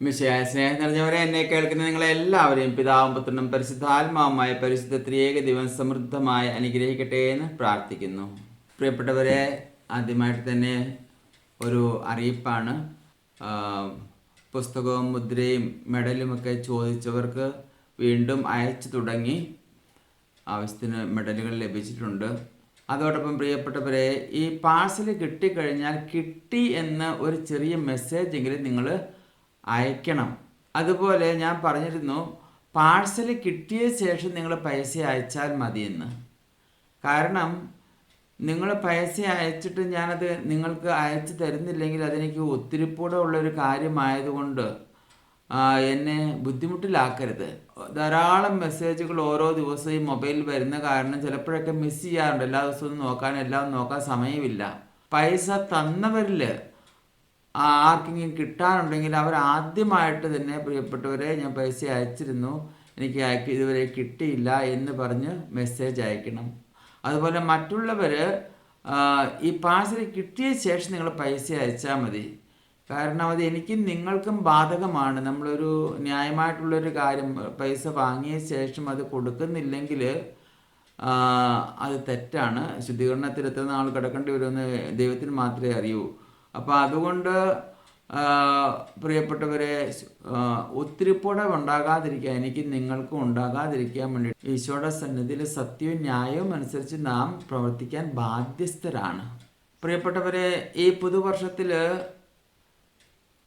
മിശയായ സ്നേഹം നിറഞ്ഞവരെ എന്നെ കേൾക്കുന്ന നിങ്ങളെ എല്ലാവരെയും പിതാവും പുത്രനും പരിശുദ്ധാത്മാവുമായ പരിശുദ്ധ ത്രിയേക ദിവസം സമൃദ്ധമായി അനുഗ്രഹിക്കട്ടെ എന്ന് പ്രാർത്ഥിക്കുന്നു. പ്രിയപ്പെട്ടവരെ ആദ്യമായിട്ട് തന്നെ ഒരു അറിയിപ്പാണ്. പുസ്തകവും മുദ്രയും മെഡലുമൊക്കെ ചോദിച്ചവർക്ക് വീണ്ടും അയച്ചു തുടങ്ങി. ആവശ്യത്തിന് മെഡലുകൾ ലഭിച്ചിട്ടുണ്ട്. അതോടൊപ്പം പ്രിയപ്പെട്ടവരെ ഈ പാഴ്സൽ കിട്ടിക്കഴിഞ്ഞാൽ കിട്ടി എന്ന് ഒരു ചെറിയ മെസ്സേജ് എങ്കിലും നിങ്ങൾ അയക്കണം. അതുപോലെ ഞാൻ പറഞ്ഞിരുന്നു പാഴ്സൽ കിട്ടിയ ശേഷം നിങ്ങൾ പൈസ അയച്ചാൽ മതിയെന്ന്. കാരണം നിങ്ങൾ പൈസ അയച്ചിട്ട് ഞാനത് നിങ്ങൾക്ക് അയച്ചു തരുന്നില്ലെങ്കിൽ അതെനിക്ക് ഒത്തിരിപ്പൂടെ ഉള്ളൊരു കാര്യമായതുകൊണ്ട് എന്നെ ബുദ്ധിമുട്ടിലാക്കരുത്. ധാരാളം മെസ്സേജുകൾ ഓരോ ദിവസവും ഈ മൊബൈലിൽ വരുന്ന കാരണം ചിലപ്പോഴൊക്കെ മിസ് ചെയ്യാറുണ്ട്. എല്ലാ ദിവസവും നോക്കാൻ എല്ലാം നോക്കാൻ സമയമില്ല. പൈസ തന്നവരിൽ ആർക്കെങ്കിലും കിട്ടാനുണ്ടെങ്കിൽ അവർ ആദ്യമായിട്ട് തന്നെ പ്രിയപ്പെട്ടവരെ ഞാൻ പൈസ അയച്ചിരുന്നു. എനിക്ക് അയക്കി ഇതുവരെ കിട്ടിയില്ല എന്ന് പറഞ്ഞ് മെസ്സേജ് അയക്കണം. അതുപോലെ മറ്റുള്ളവർ ഈ പാഴ്സൽ കിട്ടിയ ശേഷം നിങ്ങൾ പൈസ അയച്ചാൽ മതി. കാരണം അത് എനിക്കും നിങ്ങൾക്കും ബാധകമാണ്. നമ്മളൊരു ന്യായമായിട്ടുള്ളൊരു കാര്യം പൈസ വാങ്ങിയ ശേഷം അത് കൊടുക്കുന്നില്ലെങ്കിൽ അത് തെറ്റാണ്. ശുദ്ധീകരണത്തിൽ എത്ര നാൾ കിടക്കേണ്ടി വരുമെന്ന് ദൈവത്തിന് മാത്രമേ അറിയൂ. അപ്പോൾ അതുകൊണ്ട് പ്രിയപ്പെട്ടവരെ ഒത്തിരിപ്പുടം ഒത്തിരിപ്പുഴ ഉണ്ടാകാതിരിക്കാൻ എനിക്ക് നിങ്ങൾക്കും ഉണ്ടാകാതിരിക്കാൻ വേണ്ടി ഈശോയുടെ സന്നിധിയിൽ സത്യവും ന്യായവും അനുസരിച്ച് നാം പ്രവർത്തിക്കാൻ ബാധ്യസ്ഥരാണ്. പ്രിയപ്പെട്ടവരെ ഈ പുതുവർഷത്തിൽ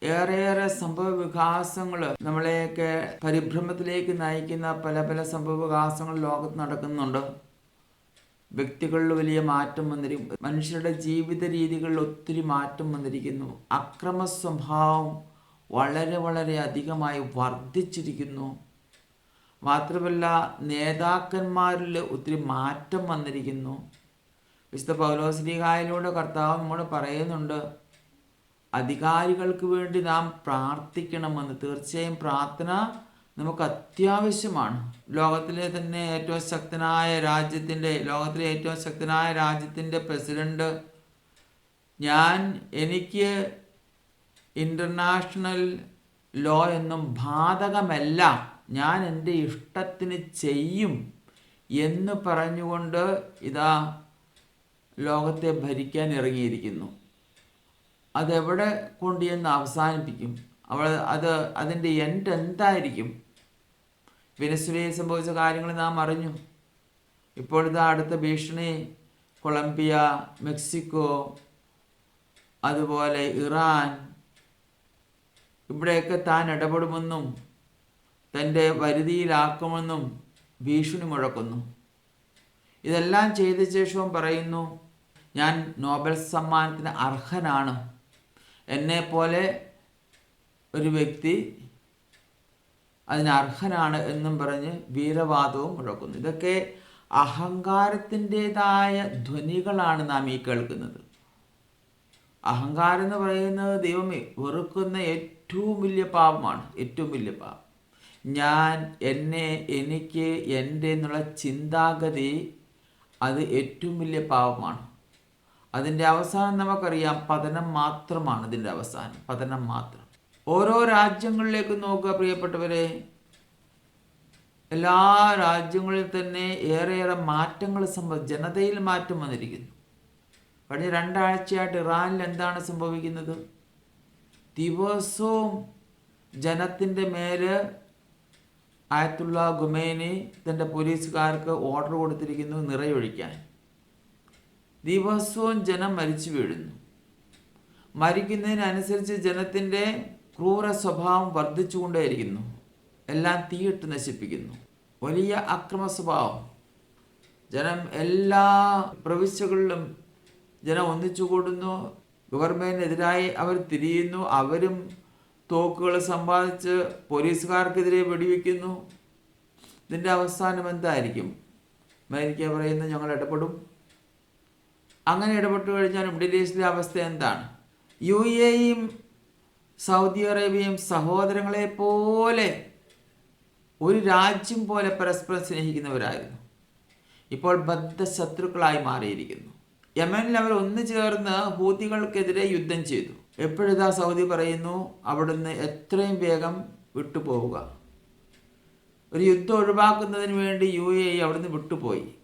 ഏറെയേറെ സംഭവ വികാസങ്ങൾ നമ്മളെയൊക്കെ പരിഭ്രമത്തിലേക്ക് നയിക്കുന്ന പല പല സംഭവ വികാസങ്ങൾ ലോകത്ത് നടക്കുന്നുണ്ട്. വ്യക്തികളിൽ വലിയ മാറ്റം വന്നിരിക്കും. മനുഷ്യരുടെ ജീവിത രീതികളിൽ ഒത്തിരി മാറ്റം വന്നിരിക്കുന്നു. അക്രമ സ്വഭാവം വളരെ വളരെ അധികമായി വർദ്ധിച്ചിരിക്കുന്നു. മാത്രമല്ല നേതാക്കന്മാരിൽ ഒത്തിരി മാറ്റം വന്നിരിക്കുന്നു. വിശുദ്ധ പൗലോസ്ലിഹായിലൂടെ കർത്താവ് നമ്മോട് പറയുന്നുണ്ട് അധികാരികൾക്ക് വേണ്ടി നാം പ്രാർത്ഥിക്കണമെന്ന്. തീർച്ചയായും പ്രാർത്ഥന നമുക്ക് അത്യാവശ്യമാണ് ലോകത്തിലെ തന്നെ ഏറ്റവും ശക്തനായ രാജ്യത്തിന്റെ ലോകത്തിലെ ഏറ്റവും ശക്തനായ രാജ്യത്തിന്റെ പ്രസിഡന്റ് ഞാൻ എനിക്ക് ഇന്റർനാഷണൽ ലോ എന്നും ബാധകമല്ല ഞാൻ എന്റെ ഇഷ്ടത്തിന് ചെയ്യും എന്ന് പറഞ്ഞുകൊണ്ട് ഇതാ ലോകത്തെ ഭരിക്കാൻ ഇറങ്ങിയിരിക്കുന്നു. അതെവിടെ കൊണ്ട് എന്ന് അവസാനിപ്പിക്കും? അവൾ അത് അതിന്റെ എൻഡ് എന്തായിരിക്കും? വെനസ്വലയിൽ സംഭവിച്ച കാര്യങ്ങൾ നാം അറിഞ്ഞു. ഇപ്പോഴത്തെ അടുത്ത ഭീഷണി കൊളംബിയ മെക്സിക്കോ അതുപോലെ ഇറാൻ. ഇവിടെയൊക്കെ താൻ ഇടപെടുമെന്നും തന്റെ വരുതിയിലാക്കുമെന്നും ഭീഷണി മുഴക്കുന്നു. ഇതെല്ലാം ചെയ്ത ശേഷവും പറയുന്നു ഞാൻ നോബൽ സമ്മാനത്തിന് അർഹനാണ്. എന്നെപ്പോലെ ഒരു വ്യക്തി അതിനർഹനാണ് എന്നും പറഞ്ഞ് വീരവാദവും മുഴക്കുന്നു. ഇതൊക്കെ അഹങ്കാരത്തിന്റെതായ ധ്വനികളാണ് നാം ഈ കേൾക്കുന്നത്. അഹങ്കാരം എന്ന് പറയുന്നത് ദൈവം വെറുക്കുന്ന ഏറ്റവും വലിയ പാപമാണ്. ഏറ്റവും വലിയ പാപം. ഞാൻ എന്നെ എനിക്ക് എന്റെ എന്നുള്ള ചിന്താഗതി അത് ഏറ്റവും വലിയ പാപമാണ്. അതിന്റെ അവസാനം നമുക്കറിയാം പതനം മാത്രമാണ് ഇതിന്റെ അവസാനം. പതനം മാത്രം. ഓരോ രാജ്യങ്ങളിലേക്ക് നോക്കുക പ്രിയപ്പെട്ടവരെ. എല്ലാ രാജ്യങ്ങളിൽ തന്നെ ഏറെയേറെ മാറ്റങ്ങൾ സംഭവ ജനതയിൽ മാറ്റം വന്നിരിക്കുന്നു. കഴിഞ്ഞ രണ്ടാഴ്ചയായിട്ട് ഇറാനിൽ എന്താണ് സംഭവിക്കുന്നത്? ദിവസവും ജനത്തിന്റെ മേൽ ആയത്തുള്ള ഗുമേനി തന്റെ പോലീസുകാർക്ക് ഓർഡർ കൊടുത്തിരിക്കുന്നു നിറയൊഴിക്കാൻ. ദിവസവും ജനം മരിച്ചു വീഴുന്നു. മരിക്കുന്നതിനനുസരിച്ച് ജനത്തിന്റെ ക്രൂര സ്വഭാവം വർദ്ധിച്ചുകൊണ്ടേയിരിക്കുന്നു. എല്ലാം തീയിട്ട് നശിപ്പിക്കുന്നു. വലിയ അക്രമ സ്വഭാവം. ജനം എല്ലാ പ്രവിശ്യകളിലും ജനം ഒന്നിച്ചു കൂടുന്നു. ഗവൺമെന്റിനെതിരായി അവർ തിരിയുന്നു. അവരും തോക്കുകൾ സമ്പാദിച്ച് പോലീസുകാർക്കെതിരെ വെടിവെക്കുന്നു. ഇതിന്റെ അവസാനം എന്തായിരിക്കും? അമേരിക്ക പറയുന്നത് ഞങ്ങൾ ഇടപെടും. അങ്ങനെ ഇടപെട്ട് കഴിഞ്ഞാൽ മിഡിൽ ഈസ്റ്റിലെ അവസ്ഥ എന്താണ്? യു എയും സൗദി അറേബ്യയും സഹോദരങ്ങളെ പോലെ ഒരു രാജ്യം പോലെ പരസ്പരം സ്നേഹിക്കുന്നവരായിരുന്നു. ഇപ്പോൾ ബദ്ധ ശത്രുക്കളായി മാറിയിരിക്കുന്നു. യമനിൽ അവർ ഒന്നു ചേർന്ന് ഹൂതികൾക്കെതിരെ യുദ്ധം ചെയ്തു. എപ്പോഴിതാ സൗദി പറയുന്നു അവിടുന്ന് എത്രയും വേഗം വിട്ടുപോവുക. ഒരു യുദ്ധം ഒഴിവാക്കുന്നതിന് വേണ്ടി യു എ ഇ അവിടുന്ന് വിട്ടുപോയി.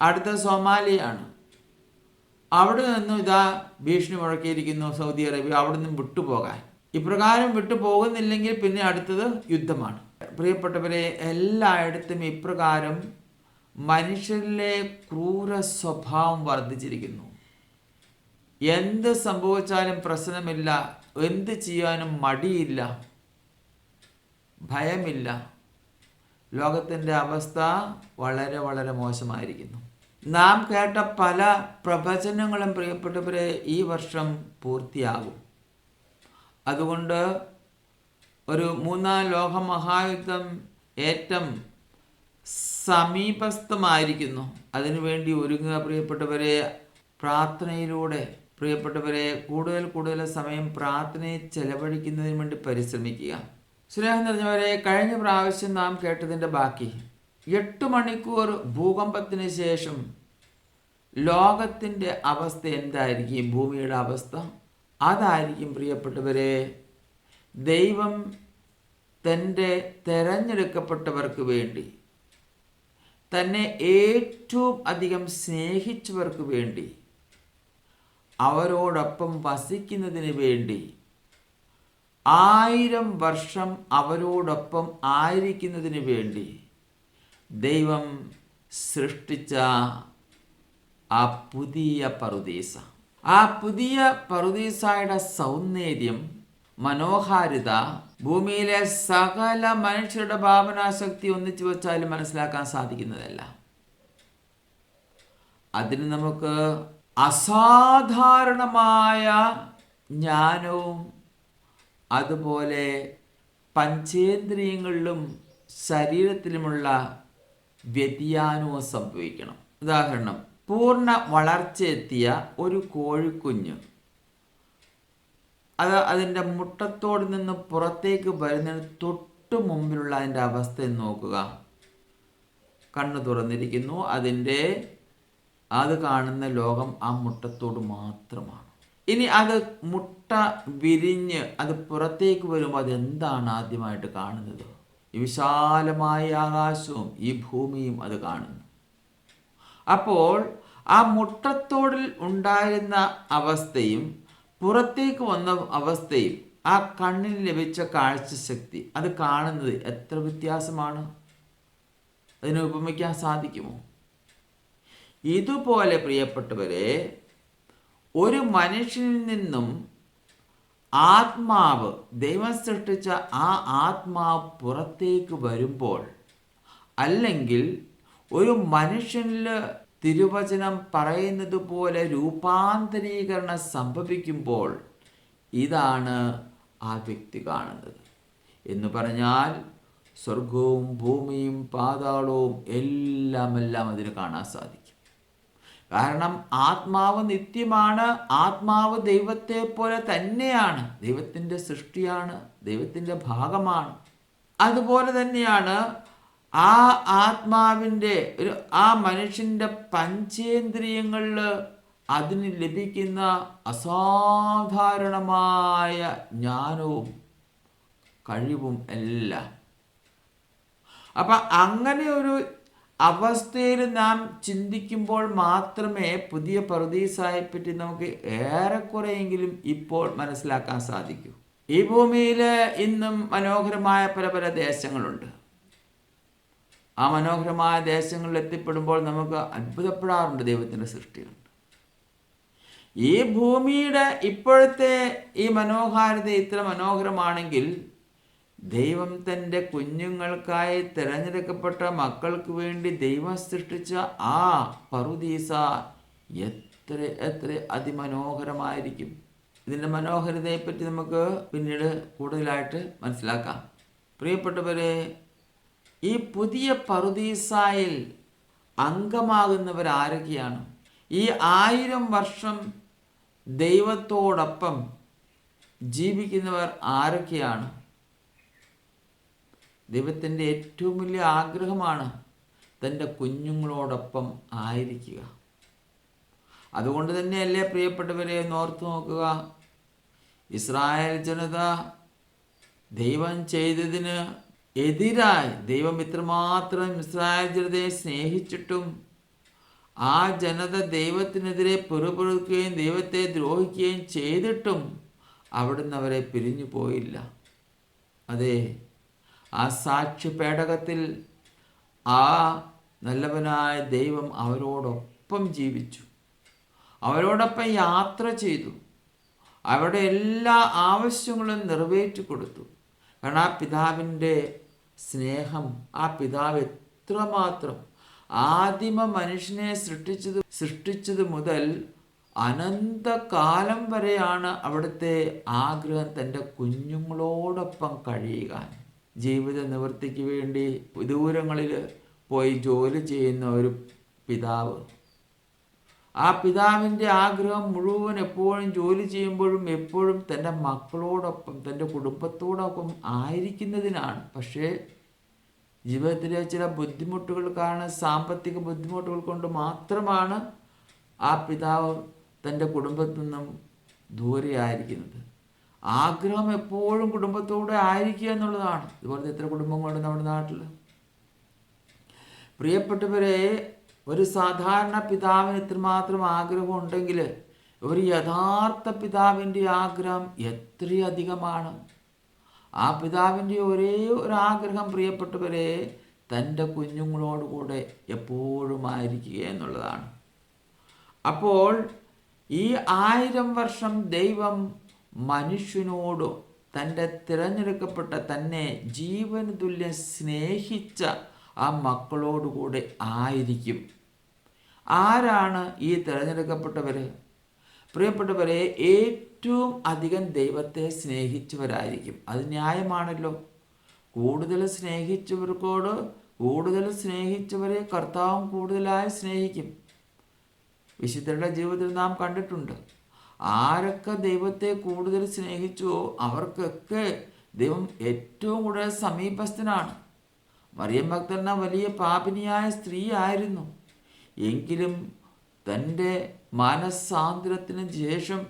അടുത്ത സൊമാലിയാണ് അവിടെ നിന്നും ഇതാ ഭീഷണി മുഴക്കിയിരിക്കുന്നു സൗദി അറേബ്യ അവിടെ നിന്നും വിട്ടുപോകാൻ. ഇപ്രകാരം വിട്ടുപോകുന്നില്ലെങ്കിൽ പിന്നെ അടുത്തത് യുദ്ധമാണ്. പ്രിയപ്പെട്ടവരെ എല്ലായിടത്തും ഇപ്രകാരം മനുഷ്യരിലെ ക്രൂര സ്വഭാവം വർദ്ധിച്ചിരിക്കുന്നു. എന്ത് സംഭവിച്ചാലും പ്രശ്നമില്ല എന്ത് ചെയ്യാനും മടിയില്ല ഭയമില്ല. ലോകത്തിന്റെ അവസ്ഥ വളരെ വളരെ മോശമായിരിക്കുന്നു. നാം കേട്ട പല പ്രവചനങ്ങളും പ്രിയപ്പെട്ടവരെ ഈ വർഷം പൂർത്തിയാകും. അതുകൊണ്ട് ഒരു മൂന്നാം ലോക മഹായുദ്ധം ഏറ്റവും സമീപസ്ഥമായിരിക്കുന്നു അതിനുവേണ്ടി ഒരുങ്ങുക പ്രിയപ്പെട്ടവരെ പ്രാർത്ഥനയിലൂടെ പ്രിയപ്പെട്ടവരെ കൂടുതൽ കൂടുതൽ സമയം പ്രാർത്ഥനയെ ചെലവഴിക്കുന്നതിന് വേണ്ടി പരിശ്രമിക്കുക. സ്നേഹം നിറഞ്ഞവരെ കഴിഞ്ഞ പ്രാവശ്യം നാം കേട്ടതിന്റെ ബാക്കി. എട്ട് മണിക്കൂർ ഭൂകമ്പത്തിന് ശേഷം ലോകത്തിന്റെ അവസ്ഥ എന്തായിരിക്കും? ഭൂമിയുടെ അവസ്ഥ? അതായിരിക്കും പ്രിയപ്പെട്ടവരെ ദൈവം തന്റെ തെരഞ്ഞെടുക്കപ്പെട്ടവർക്ക് വേണ്ടി തന്നെ ഏറ്റവും അധികം സ്നേഹിച്ചവർക്ക് വേണ്ടി അവരോടൊപ്പം വസിക്കുന്നതിന് വേണ്ടി ആയിരം വർഷം അവരോടൊപ്പം ആയിരിക്കുന്നതിന് വേണ്ടി ദൈവം സൃഷ്ടിച്ച ആ പുതിയ പറുദീസ. ആ പുതിയ പറുദീസയുടെ സൗന്ദര്യം മനോഹാരിത ഭൂമിയിലെ സകല മനുഷ്യരുടെ ഭാവനാശക്തി ഒന്നിച്ചു വെച്ചാലും മനസ്സിലാക്കാൻ സാധിക്കുന്നതല്ല. അതിന് നമുക്ക് അസാധാരണമായ ജ്ഞാനവും അതുപോലെ പഞ്ചേന്ദ്രിയങ്ങളിലും ശരീരത്തിലുമുള്ള വ്യതിയാനവും സംഭവിക്കണം. ഉദാഹരണം പൂർണ വളർച്ചയെത്തിയ ഒരു കോഴിക്കുഞ്ഞ്. അത് അതിന്റെ മുട്ടത്തോട് നിന്ന് പുറത്തേക്ക് വരുന്നതിന് തൊട്ട് മുമ്പിലുള്ള അതിന്റെ അവസ്ഥ നോക്കുക. കണ്ണു തുറന്നിരിക്കുന്നു അതിന്റെ അത് കാണുന്ന ലോകം ആ മുട്ടത്തോട് മാത്രമാണ്. ഇനി അത് മുട്ട വിരിഞ്ഞ് അത് പുറത്തേക്ക് വരുമ്പോൾ അതെന്താണ് ആദ്യമായിട്ട് കാണുന്നത്? ഈ വിശാലമായ ആകാശവും ഈ ഭൂമിയും അത് കാണുന്നു. അപ്പോൾ ആ മുട്ടത്തോടിൽ ഉണ്ടായിരുന്ന അവസ്ഥയും പുറത്തേക്ക് വന്ന അവസ്ഥയും ആ കണ്ണിന് ലഭിച്ച കാഴ്ചശക്തി അത് കാണുന്നത് എത്ര വ്യത്യാസമാണ്? അതിനെ ഉപമിക്കാൻ സാധിക്കുമോ? ഇതുപോലെ പ്രിയപ്പെട്ടവരെ ഒരു മനുഷ്യനിൽ നിന്നും ആത്മാവ് ദൈവം സൃഷ്ടിച്ച ആ ആത്മാവ് പുറത്തേക്ക് വരുമ്പോൾ അല്ലെങ്കിൽ ഒരു മനുഷ്യനിൽ തിരുവചനം പറയുന്നത് പോലെ രൂപാന്തരീകരണം സംഭവിക്കുമ്പോൾ ഇതാണ് ആ വ്യക്തി കാണുന്നത്. എന്ന് പറഞ്ഞാൽ സ്വർഗവും ഭൂമിയും പാതാളവും എല്ലാം എല്ലാം അതിന് കാണാൻ സാധിക്കും. കാരണം ആത്മാവ് നിത്യമാണ് ആത്മാവ് ദൈവത്തെ പോലെ തന്നെയാണ്. ദൈവത്തിന്റെ സൃഷ്ടിയാണ് ദൈവത്തിന്റെ ഭാഗമാണ്. അതുപോലെ തന്നെയാണ് ആ ആത്മാവിന്റെ ഒരു ആ മനുഷ്യന്റെ പഞ്ചേന്ദ്രിയങ്ങളിൽ അതിന് ലഭിക്കുന്ന അസാധാരണമായ ജ്ഞാനവും കഴിവും എല്ലാം. അപ്പം അങ്ങനെ ഒരു അവസ്ഥയിൽ നാം ചിന്തിക്കുമ്പോൾ മാത്രമേ പുതിയ പറുദീസായെ പറ്റി നമുക്ക് ഏറെക്കുറെയെങ്കിലും ഇപ്പോൾ മനസ്സിലാക്കാൻ സാധിക്കൂ. ഈ ഭൂമിയിൽ ഇന്നും മനോഹരമായ പല പല ദേശങ്ങളുണ്ട്. ആ മനോഹരമായ ദേശങ്ങളിൽ എത്തിപ്പെടുമ്പോൾ നമുക്ക് അത്ഭുതപ്പെടാറുണ്ട് ദൈവത്തിന്റെ സൃഷ്ടിയുണ്ട്. ഈ ഭൂമിയുടെ ഇപ്പോഴത്തെ ഈ മനോഹാരിത ഇത്ര മനോഹരമാണെങ്കിൽ ദൈവം തന്റെ കുഞ്ഞുങ്ങൾക്കായി തിരഞ്ഞെടുക്കപ്പെട്ട മക്കൾക്ക് വേണ്ടി ദൈവം സൃഷ്ടിച്ച ആ പറുദീസ എത്ര എത്ര അതിമനോഹരമായിരിക്കും. ഇതിന്റെ മനോഹരതയെപ്പറ്റി നമുക്ക് പിന്നീട് കൂടുതലായിട്ട് മനസ്സിലാക്കാം. പ്രിയപ്പെട്ടവരെ ഈ പുതിയ പറുദീസായിൽ അംഗമാകുന്നവർ ആരൊക്കെയാണ് ഈ ആയിരം വർഷം ദൈവത്തോടൊപ്പം ജീവിക്കുന്നവർ ആരൊക്കെയാണ്? ദൈവത്തിന്റെ ഏറ്റവും വലിയ ആഗ്രഹമാണ് തന്റെ കുഞ്ഞുങ്ങളോടൊപ്പം ആയിരിക്കുക. അതുകൊണ്ട് തന്നെയല്ലേ പ്രിയപ്പെട്ടവരെ ഓർത്തു നോക്കുക. ഇസ്രായേൽ ജനത ദൈവം ചെയ്തതിന് എതിരായി ദൈവം ഇത്രമാത്രം ഇസ്രായേൽ ജനതയെ സ്നേഹിച്ചിട്ടും ആ ജനത ദൈവത്തിനെതിരെ പിറുപിറുക്കുകയും ദൈവത്തെ ദ്രോഹിക്കുകയും ചെയ്തിട്ടും അവിടുന്ന് അവരെ പിരിഞ്ഞു പോയില്ല. അതെ ആ സാക്ഷി പേടകത്തിൽ ആ നല്ലവനായ ദൈവം അവരോടൊപ്പം ജീവിച്ചു. അവരോടൊപ്പം യാത്ര ചെയ്തു. അവരുടെ എല്ലാ ആവശ്യങ്ങളും നിറവേറ്റി കൊടുത്തു. കാരണം ആ പിതാവിന്റെ സ്നേഹം ആ പിതാവ് എത്രമാത്രം ആദിമ മനുഷ്യനെ സൃഷ്ടിച്ചത് സൃഷ്ടിച്ചത് മുതൽ അനന്തകാലം വരെയാണ് അവിടുത്തെ ആഗ്രഹം തന്റെ കുഞ്ഞുങ്ങളോടൊപ്പം കഴിയുക ജീവിത നിവൃത്തിക്ക് വേണ്ടി ദൂരങ്ങളിൽ പോയി ജോലി ചെയ്യുന്ന ഒരു പിതാവ്. ആ പിതാവിന്റെ ആഗ്രഹം മുഴുവൻ എപ്പോഴും ജോലി ചെയ്യുമ്പോഴും എപ്പോഴും തന്റെ മക്കളോടൊപ്പം തന്റെ കുടുംബത്തോടൊപ്പം ആയിരിക്കുന്നതിനാണ്. പക്ഷേ ജീവിതത്തിലെ ചില ബുദ്ധിമുട്ടുകൾ കാരണം സാമ്പത്തിക ബുദ്ധിമുട്ടുകൾ കൊണ്ട് മാത്രമാണ് ആ പിതാവ് തന്റെ കുടുംബത്തു നിന്നും ദൂരെയായിരിക്കുന്നത്. ആഗ്രഹം എപ്പോഴും കുടുംബത്തോടെ ആയിരിക്കുക എന്നുള്ളതാണ്. ഇതുപോലത്തെ എത്ര കുടുംബങ്ങളുണ്ട് നമ്മുടെ നാട്ടിൽ പ്രിയപ്പെട്ടവരെ ഒരു സാധാരണ പിതാവിന് ഇത്രമാത്രം ആഗ്രഹം ഉണ്ടെങ്കിൽ ഒരു യഥാർത്ഥ പിതാവിന്റെ ആഗ്രഹം എത്രയധികമാണ്? ആ പിതാവിന്റെ ഒരേ ഒരു ആഗ്രഹം പ്രിയപ്പെട്ടവരെ തന്റെ കുഞ്ഞുങ്ങളോടുകൂടെ എപ്പോഴും ആയിരിക്കുക എന്നുള്ളതാണ്. അപ്പോൾ ഈ ആയിരം വർഷം ദൈവം മനുഷ്യനോട് തന്റെ തിരഞ്ഞെടുക്കപ്പെട്ട തന്നെ ജീവന് തുല്യം സ്നേഹിച്ച ആ മക്കളോടുകൂടെ ആയിരിക്കും. ആരാണ് ഈ തിരഞ്ഞെടുക്കപ്പെട്ടവർ പ്രിയപ്പെട്ടവരെ ഏറ്റവും അധികം ദൈവത്തെ സ്നേഹിച്ചവരായിരിക്കും. അത് ന്യായമാണല്ലോ. കൂടുതൽ സ്നേഹിച്ചവർക്കോട് കൂടുതൽ സ്നേഹിച്ചവരെ കർത്താവും കൂടുതലായി സ്നേഹിക്കും. വിശുദ്ധരുടെ ജീവിതത്തിൽ നാം കണ്ടിട്ടുണ്ട്. ആരൊക്കെ ദൈവത്തെ കൂടുതൽ സ്നേഹിച്ചുവോ അവർക്കൊക്കെ ദൈവം ഏറ്റവും കൂടുതൽ സമീപസ്ഥനാണ്. മറിയം ഭക്തന വലിയ പാപിനിയായ സ്ത്രീ ആയിരുന്നു. എങ്കിലും തന്റെ മനസ്സാന്തരത്തിന് ശേഷം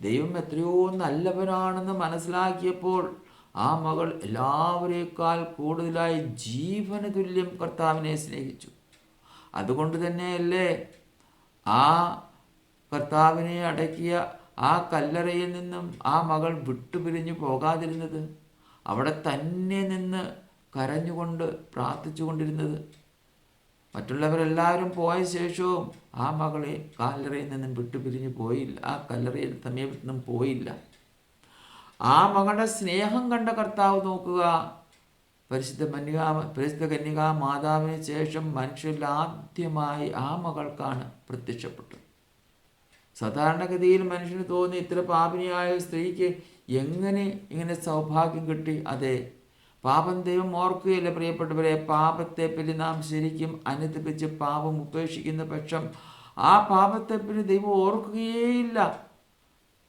ദൈവം എത്രയോ നല്ലവനാണെന്ന് മനസ്സിലാക്കിയപ്പോൾ ആ മകൾ എല്ലാവരേക്കാൾ കൂടുതലായി ജീവന തുല്യം കർത്താവിനെ സ്നേഹിച്ചു. അതുകൊണ്ട് തന്നെയല്ലേ ആ കർത്താവിനെ അടക്കിയ ആ കല്ലറയിൽ നിന്നും ആ മകൾ വിട്ടുപിരിഞ്ഞു പോകാതിരുന്നത് അവിടെ തന്നെ നിന്ന് കരഞ്ഞുകൊണ്ട് പ്രാർത്ഥിച്ചുകൊണ്ടിരുന്നത്. മറ്റുള്ളവരെല്ലാവരും പോയ ശേഷവും ആ മകളെ കല്ലറയിൽ നിന്നും വിട്ടുപിരിഞ്ഞു പോയില്ല ആ കല്ലറയിൽ സമീപത്തു നിന്നും പോയില്ല. ആ മകളുടെ സ്നേഹം കണ്ട കർത്താവ് നോക്കുക പരിശുദ്ധ കന്യകാ പരിശുദ്ധ കന്യകാ മാതാവിന് ശേഷം മനുഷ്യരിൽ ആദ്യമായി ആ മകൾക്കാണ് പ്രത്യക്ഷപ്പെട്ടത്. സാധാരണഗതിയിൽ മനുഷ്യന് തോന്നി ഇത്ര പാപിനിയായ സ്ത്രീക്ക് എങ്ങനെ ഇങ്ങനെ സൗഭാഗ്യം കിട്ടി? അതെ. പാപം ദൈവം ഓർക്കുകയല്ല പ്രിയപ്പെട്ടവരെ. പാപത്തെപ്പറ്റി നാം ശരിക്കും അനുദപിച്ച് പാപം ഉപേക്ഷിക്കുന്ന പക്ഷം ആ പാപത്തെപ്പറ്റി ദൈവം ഓർക്കുകയേയില്ല.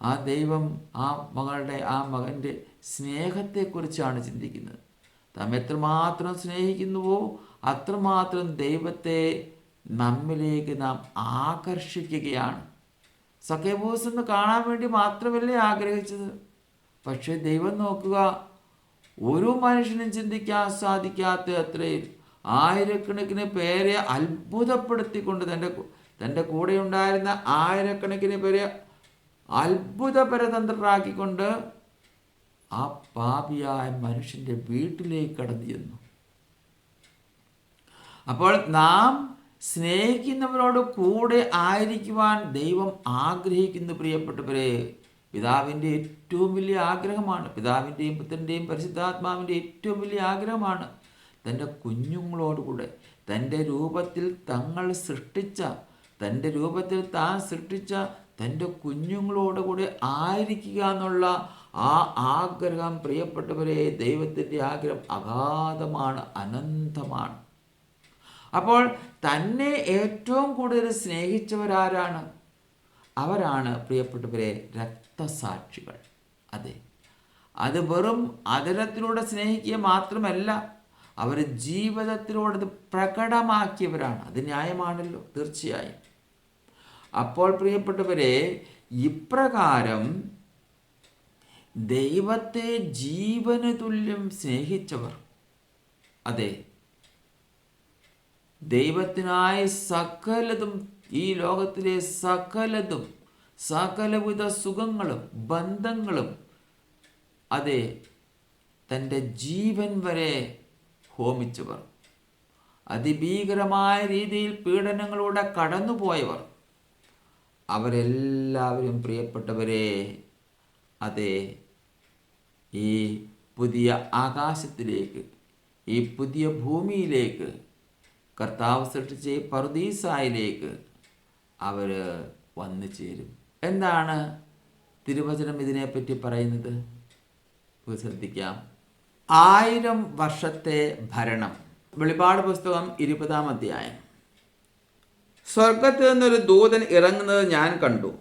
ആ ദൈവം ആ മകളുടെ ആ മകന്റെ സ്നേഹത്തെക്കുറിച്ചാണ് ചിന്തിക്കുന്നത്. താം എത്രമാത്രം സ്നേഹിക്കുന്നുവോ അത്രമാത്രം ദൈവത്തെ നമ്മിലേക്ക് നാം ആകർഷിക്കുകയാണ്. സഖ്യബോസ് എന്ന് കാണാൻ വേണ്ടി മാത്രമല്ലേ ആഗ്രഹിച്ചത്? പക്ഷേ ദൈവം നോക്കുക ഒരു മനുഷ്യനും ചിന്തിക്കാൻ സാധിക്കാത്ത അത്രയും ആയിരക്കണക്കിന് പേരെ അത്ഭുതപ്പെടുത്തിക്കൊണ്ട് തന്റെ തന്റെ കൂടെ ഉണ്ടായിരുന്ന ആയിരക്കണക്കിന് പേരെ അത്ഭുതപരതന്ത്രരാക്കിക്കൊണ്ട് ആ പാപിയായ മനുഷ്യന്റെ വീട്ടിലേക്ക് കടന്നു ചെന്നു. അപ്പോൾ നാം സ്നേഹിക്കുന്നവരോട് കൂടെ ആയിരിക്കുവാൻ ദൈവം ആഗ്രഹിക്കുന്നു പ്രിയപ്പെട്ടവരെ. പിതാവിന്റെ ഏറ്റവും വലിയ ആഗ്രഹമാണ് പിതാവിന്റെയും പുത്രന്റെയും പരിശുദ്ധാത്മാവിന്റെ ഏറ്റവും വലിയ ആഗ്രഹമാണ് തന്റെ കുഞ്ഞുങ്ങളോടുകൂടെ തന്റെ രൂപത്തിൽ തങ്ങൾ സൃഷ്ടിച്ച തന്റെ രൂപത്തിൽ താൻ സൃഷ്ടിച്ച തന്റെ കുഞ്ഞുങ്ങളോടുകൂടെ ആയിരിക്കുക എന്നുള്ള ആ ആഗ്രഹം പ്രിയപ്പെട്ടവരെ ദൈവത്തിന്റെ ആഗ്രഹം അഗാധമാണ് അനന്തമാണ്. അപ്പോൾ തന്നെ ഏറ്റവും കൂടുതൽ സ്നേഹിച്ചവരാരാണ്? അവരാണ് പ്രിയപ്പെട്ടവരെ രക്തസാക്ഷികൾ. അതെ. അത് വെറും അതിരത്തിലൂടെ സ്നേഹിക്കുക മാത്രമല്ല അവർ ജീവിതത്തിലൂടെ പ്രകടമാക്കിയവരാണ്. അത് ന്യായമാണല്ലോ തീർച്ചയായും. അപ്പോൾ പ്രിയപ്പെട്ടവരെ ഇപ്രകാരം ദൈവത്തെ ജീവന് തുല്യം സ്നേഹിച്ചവർ. അതെ. ദൈവത്തിനായി സകലതും ഈ ലോകത്തിലെ സകലതും സകലവിധ സുഖങ്ങളും ബന്ധങ്ങളും അതെ തന്റെ ജീവൻ വരെ ഹോമിച്ചവർ. അതിഭീകരമായ രീതിയിൽ പീഡനങ്ങളിലൂടെ കടന്നുപോയവർ. അവരെല്ലാവരും പ്രിയപ്പെട്ടവരെ അതെ ഈ പുതിയ ആകാശത്തിലേക്ക് ഈ പുതിയ ഭൂമിയിലേക്ക് കർത്താവ് സൃഷ്ടിച്ച ഈ പറുദീസായിലേക്ക് അവർ വന്നു ചേരും. എന്താണ് തിരുവചനം ഇതിനെപ്പറ്റി പറയുന്നത്? ശ്രദ്ധിക്കാം. ആയിരം വർഷത്തെ ഭരണം. വെളിപാട് പുസ്തകം ഇരുപതാം അധ്യായം. സ്വർഗത്ത് നിന്നൊരു ദൂതൻ ഇറങ്ങുന്നത് ഞാൻ കണ്ടു.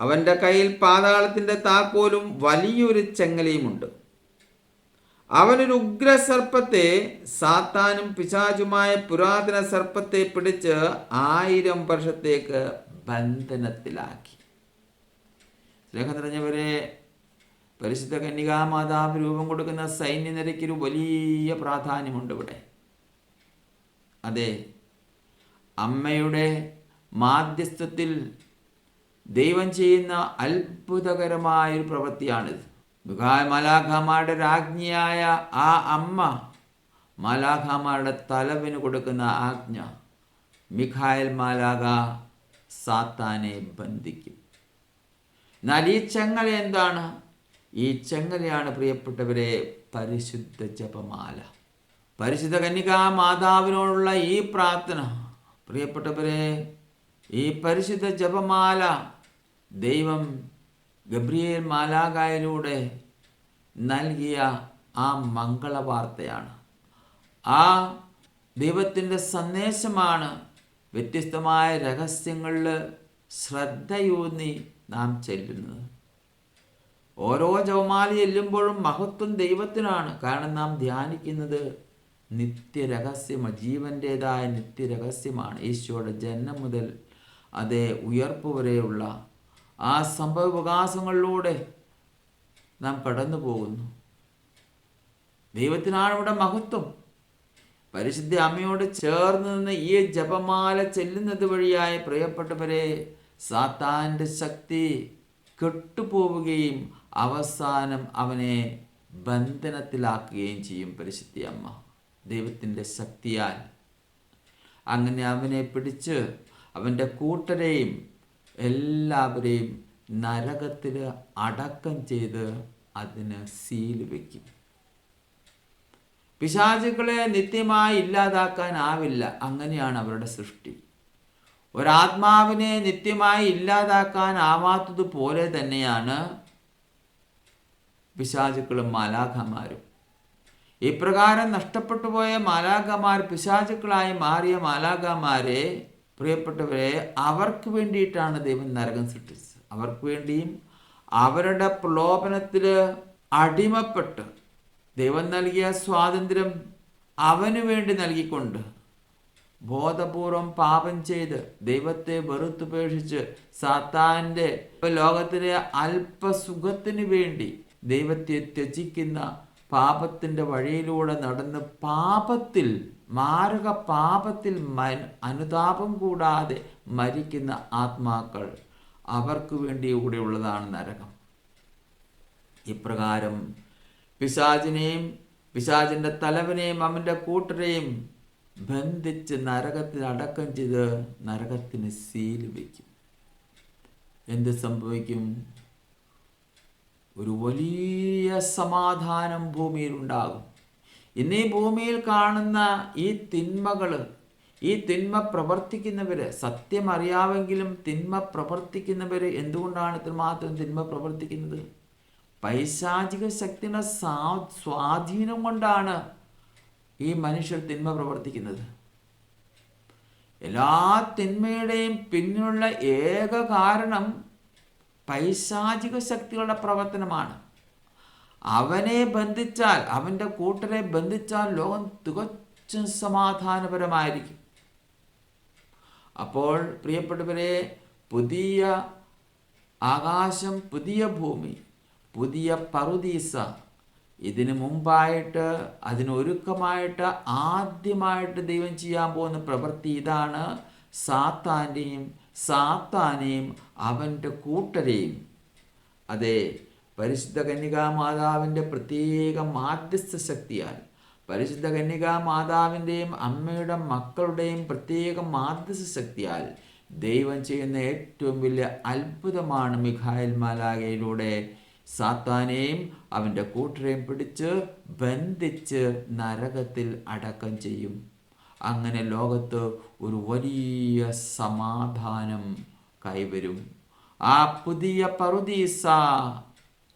അവന്റെ കയ്യിൽ പാതാളത്തിന്റെ താക്കോലും വലിയൊരു ചെങ്ങലയുമുണ്ട്. അവനൊരു ഉഗ്രസർപ്പത്തെ സാത്താനും പിശാചുമായ പുരാതന സർപ്പത്തെ പിടിച്ച് ആയിരം വർഷത്തേക്ക് ബന്ധനത്തിലാക്കി. സ്നേഹം നിറഞ്ഞവരെ പരിശുദ്ധ കന്യകാമാതാവ് രൂപം കൊടുക്കുന്ന സൈന്യനിരയ്ക്കൊരു വലിയ പ്രാധാന്യമുണ്ട് ഇവിടെ. അതെ അമ്മയുടെ മാധ്യസ്ഥത്തിൽ ദൈവം ചെയ്യുന്ന അത്ഭുതകരമായൊരു പ്രവൃത്തിയാണിത്. മാലാഖമാരുടെ രാജ്ഞിയായ ആ അമ്മ മാലാഖമാരുടെ തലവിന് കൊടുക്കുന്ന ആജ്ഞ മിഖായൽ മാലാഖ സാത്താനെ ബന്ധിക്കും. എന്നാൽ ഈ ചെങ്ങല എന്താണ്? ഈ ചെങ്ങലയാണ് പ്രിയപ്പെട്ടവരെ പരിശുദ്ധ ജപമാല. പരിശുദ്ധ കന്യകാ മാതാവിനോടുള്ള ഈ പ്രാർത്ഥന പ്രിയപ്പെട്ടവരെ ഈ പരിശുദ്ധ ജപമാല ദൈവം ഗബ്രിയേൽ മാലാകായിലൂടെ നൽകിയ ആ മംഗളവാർത്തയാണ്. ആ ദൈവത്തിന്റെ സന്ദേശമാണ് വ്യത്യസ്തമായ രഹസ്യങ്ങളിൽ ശ്രദ്ധയൂന്നി നാം ചെല്ലുന്നത്. ഓരോ ജവമാല ചെല്ലുമ്പോഴും മഹത്വം ദൈവത്തിനാണ്. കാരണം നാം ധ്യാനിക്കുന്നത് നിത്യരഹസ്യമാണ്. ജീവന്റേതായ നിത്യരഹസ്യമാണ്. ഈശോയുടെ ജന്മം മുതൽ അതേ ഉയർപ്പ് വരെയുള്ള ആ സംഭവവികാസങ്ങളിലൂടെ നാം കടന്നു പോകുന്നു. ദൈവത്തിനാണ് ഇവിടെ മഹത്വം. പരിശുദ്ധ അമ്മയോട് ചേർന്ന് നിന്ന് ഈ ജപമാല ചെല്ലുന്നത് വഴിയായ പ്രിയപ്പെട്ടവരെ സാത്താന്റെ ശക്തി കെട്ടുപോവുകയും അവസാനം അവനെ ബന്ധനത്തിലാക്കുകയും ചെയ്യും പരിശുദ്ധി അമ്മ. ദൈവത്തിന്റെ ശക്തിയാൽ. അങ്ങനെ അവനെ പിടിച്ച് അവന്റെ കൂട്ടരെയും എല്ലാവരെയും നരകത്തിൽ അടക്കം ചെയ്ത് അതിന് സീൽ വയ്ക്കും പിശാചുക്കളെ നിത്യമായി ഇല്ലാതാക്കാനാവില്ല അങ്ങനെയാണ് അവരുടെ സൃഷ്ടി. ഒരാത്മാവിനെ നിത്യമായി ഇല്ലാതാക്കാനാവാത്തതുപോലെ തന്നെയാണ് പിശാചുക്കളും മാലാഖമാരും. ഇപ്രകാരം നഷ്ടപ്പെട്ടു പോയ മാലാഖമാർ പിശാചുക്കളായി മാറിയ മാലാഖമാരെ പ്രിയപ്പെട്ടവരെ അവർക്ക് വേണ്ടിയിട്ടാണ് ദൈവം നരകം സൃഷ്ടിച്ചത്. അവർക്ക് വേണ്ടിയും അവരുടെ പ്രലോഭനത്തിൽ അടിമപ്പെട്ട് ദൈവം നൽകിയ സ്വാതന്ത്ര്യം അവന് വേണ്ടി നൽകിക്കൊണ്ട് ബോധപൂർവം പാപം ചെയ്ത് ദൈവത്തെ വെറുത്തുപേക്ഷിച്ച് സാത്താന്റെ ലോകത്തിലെ അല്പസുഖത്തിന് വേണ്ടി ദൈവത്തെ ത്യജിക്കുന്ന പാപത്തിന്റെ വഴിയിലൂടെ നടന്ന് പാപത്തിൽ മാരക പാപത്തിൽ അനുതാപം കൂടാതെ മരിക്കുന്ന ആത്മാക്കൾ അവർക്ക് വേണ്ടി കൂടെയുള്ളതാണ് നരകം. ഇപ്രകാരം പിശാചിനെയും പിശാചിന്റെ തലവനെയും അവന്റെ കൂട്ടരെയും ബന്ധിച്ച് നരകത്തിൽ അടക്കം ചെയ്ത് നരകത്തിന് സീൽ വയ്ക്കും എന്ത് സംഭവിക്കും? ഒരു വലിയ സമാധാനം ഭൂമിയിൽ ഉണ്ടാകും ഇന്ന് ഈ ഭൂമിയിൽ കാണുന്ന ഈ തിന്മകൾ ഈ തിന്മ പ്രവർത്തിക്കുന്നവർ സത്യം അറിയാമെങ്കിലും തിന്മ പ്രവർത്തിക്കുന്നവർ എന്തുകൊണ്ടാണ് ഇത്രമാത്രം തിന്മ പ്രവർത്തിക്കുന്നത്? പൈശാചിക ശക്തിയുടെ സ്വാധീനം കൊണ്ടാണ് ഈ മനുഷ്യർ തിന്മ പ്രവർത്തിക്കുന്നത്. എല്ലാ തിന്മയുടെയും പിന്നിലുള്ള ഏക കാരണം പൈശാചിക ശക്തികളുടെ പ്രവർത്തനമാണ്. അവനെ ബന്ധിച്ചാൽ അവന്റെ കൂട്ടരെ ബന്ധിച്ചാൽ ലോകം തികച്ചും സമാധാനപരമായിരിക്കും. അപ്പോൾ പ്രിയപ്പെട്ടവരെ പുതിയ ആകാശം പുതിയ ഭൂമി പുതിയ പറുദീസ ഇതിനു മുമ്പായിട്ട് അതിനൊരുക്കമായിട്ട് ആദ്യമായിട്ട് ദൈവം ചെയ്യാൻ പോകുന്ന പ്രവൃത്തി ഇതാണ്. സാത്താന്റെയും സാത്താനെയും അവന്റെ കൂട്ടരെയും. അതെ പരിശുദ്ധ കന്യകാ മാതാവിന്റെ പ്രത്യേക മാധ്യസ്ഥ ശക്തിയാൽ പരിശുദ്ധ കന്യകാ മാതാവിന്റെയും അമ്മയുടെ മക്കളുടെയും പ്രത്യേക മാധ്യസ്ഥ ശക്തിയാൽ ദൈവം ചെയ്യുന്ന ഏറ്റവും വലിയ അത്ഭുതമാണ് മിഖായൽ മാലാകയിലൂടെ സാത്താനെയും അവന്റെ കൂട്ടരെയും പിടിച്ച് ബന്ധിച്ച് നരകത്തിൽ അടക്കം ചെയ്യും. അങ്ങനെ ലോകത്ത് ഒരു വലിയ സമാധാനം കൈവരും. ആ പുതിയ പറുദീസ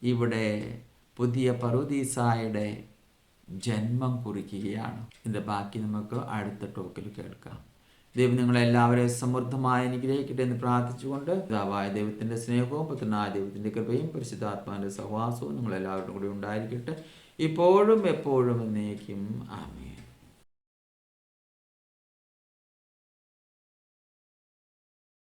ഇവിടെ പുതിയ പറുദീസായുടെ ജന്മം കുറിക്കുകയാണ്. ഇത് ബാക്കി നമുക്ക് അടുത്ത ടോക്കിൽ കേൾക്കാം. ദൈവം നിങ്ങളെല്ലാവരെയും സമൃദ്ധമായി അനുഗ്രഹിക്കട്ടെ എന്ന് പ്രാർത്ഥിച്ചുകൊണ്ട് പിതാവായ ദൈവത്തിന്റെ സ്നേഹവും പുത്രനായ ദൈവത്തിന്റെ കൃപയും പരിശുദ്ധാത്മാവിന്റെ സഹവാസവും നിങ്ങളെല്ലാവരുടെ കൂടി ഉണ്ടായിരിക്കട്ടെ. ഇപ്പോഴും എപ്പോഴും എന്നേക്കും. ആമേൻ.